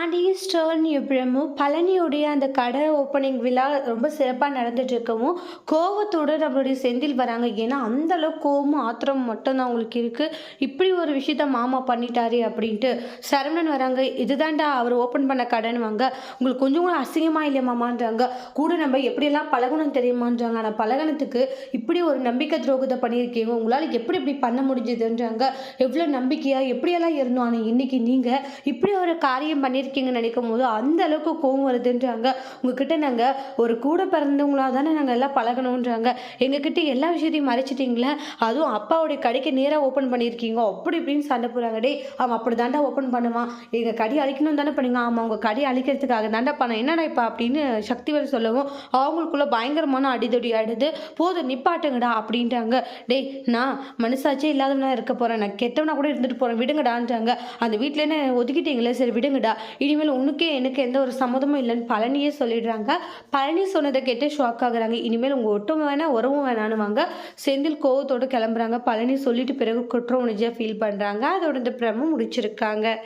Chandy stone இப்ரமும் பழனியுடைய அந்த கடை opening விழா ரொம்ப சிறப்பாக நடந்துட்டு இருக்கவும் கோவத்தோடு நம்மளுடைய செந்தில் வராங்க. ஏன்னா அந்த அளவுக்கு கோவமும் ஆத்திரம் மட்டும்தான் அவங்களுக்கு இருக்குது இப்படி ஒரு விஷயத்த மாமா பண்ணிட்டாரு அப்படின்ட்டு சரவணன் வராங்க. இதுதான்டா அவர் ஓப்பன் பண்ண கடைன்னு வாங்க உங்களுக்கு கொஞ்சம் கூட அசிங்கமாக இல்லை மாமான்றாங்க. கூட நம்ம எப்படியெல்லாம் பழகணும் தெரியுமான்றாங்க. ஆனால் பழகனத்துக்கு இப்படி ஒரு நம்பிக்கை துரோகத்தை பண்ணியிருக்கீங்க. உங்களால் எப்படி இப்படி பண்ண முடிஞ்சதுன்றாங்க. எவ்வளோ நம்பிக்கையாக எப்படியெல்லாம் இருந்தோம். ஆனால் இன்றைக்கி நீங்கள் இப்படி ஒரு காரியம் பண்ணியிருக்கீங்கன்னு நினைக்கும் போது அந்த அளவுக்கு கோவம் வருதுன்றாங்க. உங்ககிட்ட நாங்கள் ஒரு கூட பிறந்தவங்களா தானே நாங்கள் எல்லாம் பழகணுன்றாங்க எங்ககிட்ட எல்லா விஷயத்தையும் மறைச்சிட்டிங்களே? அதுவும் அப்பாவுடைய கடைக்கு நேராக ஓப்பன் பண்ணியிருக்கீங்க. அப்படி இப்படின்னு சண்டை போகிறாங்க டே அவன் அப்படி தாண்டா ஓப்பன் பண்ணுவான். எங்கள் கடி அழிக்கணும் தானே பண்ணுங்க. ஆமாம் உங்கள் கடி அழிக்கிறதுக்காக தாண்டா பண்ண என்னடா இப்போ அப்படின்னு சக்திவேல் சொல்லவும் அவங்களுக்குள்ள பயங்கரமான அடிதடி ஆயிடுது. போதும் நிப்பாட்டுங்கடா அப்படின்ட்டாங்க டேய் நான் மனசாச்சே இல்லாதவனா இருக்க போகிறேன் நான் கெட்டவனா கூட இருந்துட்டு போகிறேன் விடுங்கடான்றாங்க. அந்த வீட்டிலேன்னு ஒதுக்கிட்டீங்களே? சரி விடுங்கடா. இனிமேல் உனக்கே எனக்கு எந்த ஒரு சம்மதமும் இல்லைன்னு பழனியே சொல்லிடுறாங்க. பழனி சொன்னதை கேட்டு ஷாக் ஆகுறாங்க. இனிமேல் உங்கள் ஒட்டும் வேணாம் உறவும் வேணானுவாங்க செந்தில் கோவத்தோடு கிளம்புறாங்க. பழனி சொல்லிட்டு பிறகு குற்ற உணர்ச்சியாக ஃபீல் பண்ணுறாங்க அதோட இந்த பிரம முடிச்சிருக்காங்க.